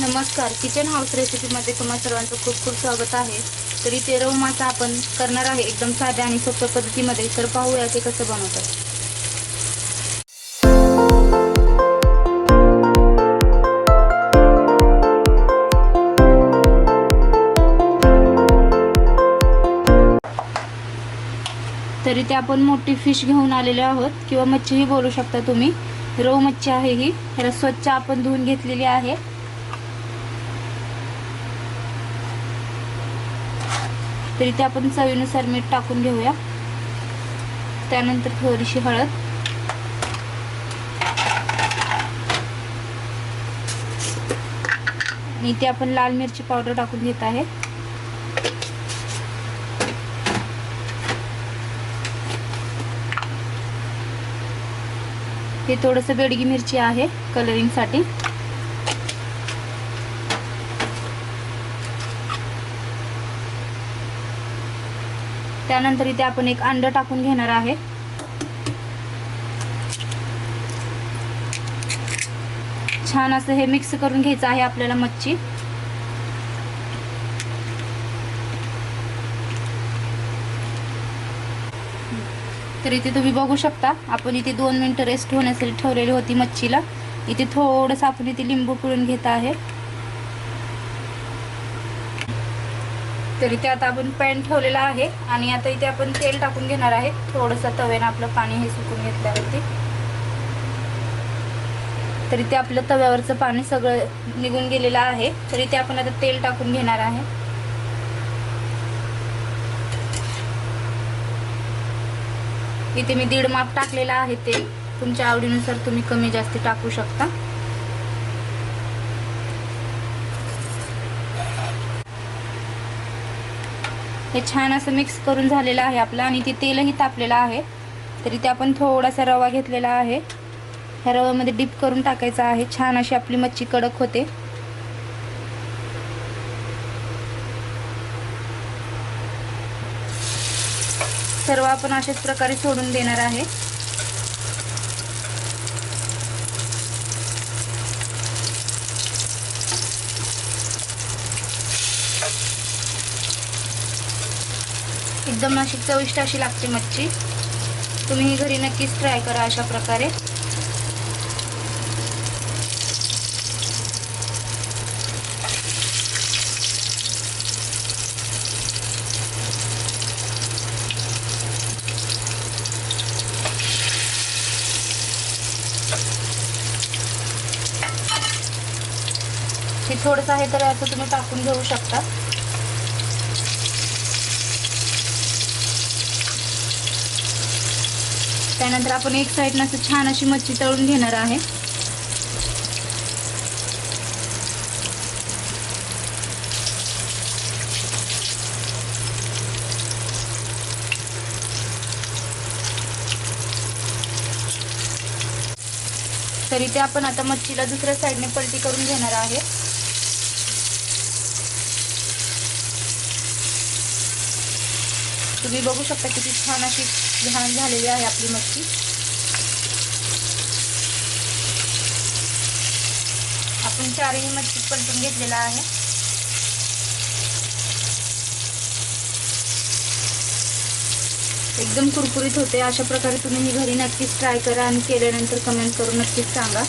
नमस्कार. Kitchen house रेसिपीमध्ये तुम्हा सर्वांचं खूप खूप स्वागत आहे. तर इथे रव मासा आपण करणार आहे एकदम साध्या आणि सोप्या पद्धतीमध्ये. तर पाहूया ते कसं बनवतात. तरी ते आपण मोठी फिश घेऊन आलेले आहोत. किंवा मच्छीही बोलू शकता तुम्ही. रव मच्छी आहे ही. याला स्वच्छ आपण धुवून घेतलेली आहे. तरी ते आपण चवीनुसार मीठ टाकून घेऊया. त्यानंतर थोडीशी हळद. आणि इथे आपण लाल मिरची पावडर टाकून घेत आहे. हे थोडंसं बेडगी मिरची आहे कलरिंगसाठी त्यानंतर इथे आपण एक अंड टाकून घेणार आहे. छान असं हे मिक्स करून घ्यायचं आहे आपल्याला मच्छी. तर इथे तुम्ही बघू शकता आपण इथे दोन मिनटं रेस्ट होण्यासाठी ठेवलेली होती मच्छीला. इथे थोडंसं आपण इथे लिंबू पिळून घेत आहे. तर इथे आता आपण पॅन ठेवलेला आहे आणि आता इथे आपण तेल टाकून घेणार आहे. थोडंसं तव्यानं आपलं पाणी हे सुकून घेतल्यावरती. तर इथे आपलं तव्यावरचं पाणी सगळं निघून गेलेलं आहे. तर इथे आपण आता तेल टाकून घेणार आहे. इथे मी दीड माप टाकलेला आहे तेल. तुमच्या आवडीनुसार तुम्ही कमी जास्त टाकू शकता. हे छान असं मिक्स करून झालेलं आहे आपलं आणि ते तेलही तापलेलं आहे. तरी ते आपण थोडासा रवा घेतलेला आहे. ह्या रव्यामध्ये डिप करून टाकायचा आहे. छान अशी आपली मच्छी कडक होते. सर्व आपण अशाच प्रकारे सोडून देणार आहे. एकदम अशी चविष्ट अशी लागते मच्छी. तुम्ही ही घरी नक्कीच ट्राय करा अशा प्रकारे. हे थोडंसं आहे तर असं तुम्ही टाकून घेऊ शकता. त्यानंतर आपण एक साईडनं असं छान अशी मच्छी तळून घेणार आहे. तरी ते आपण आता मच्छीला दुसऱ्या साईडने पलटी करून घेणार आहे. तुम्ही बघू शकता किती छान अशी घाण झालेली आहे आपली मच्छी आपण चारही मच्छी पलटून घेतलेला आहे. एकदम कुरकुरीत होते. अशा प्रकारे तुम्ही ही घरी नक्कीच ट्राय करा आणि केल्यानंतर कमेंट करून नक्कीच सांगा.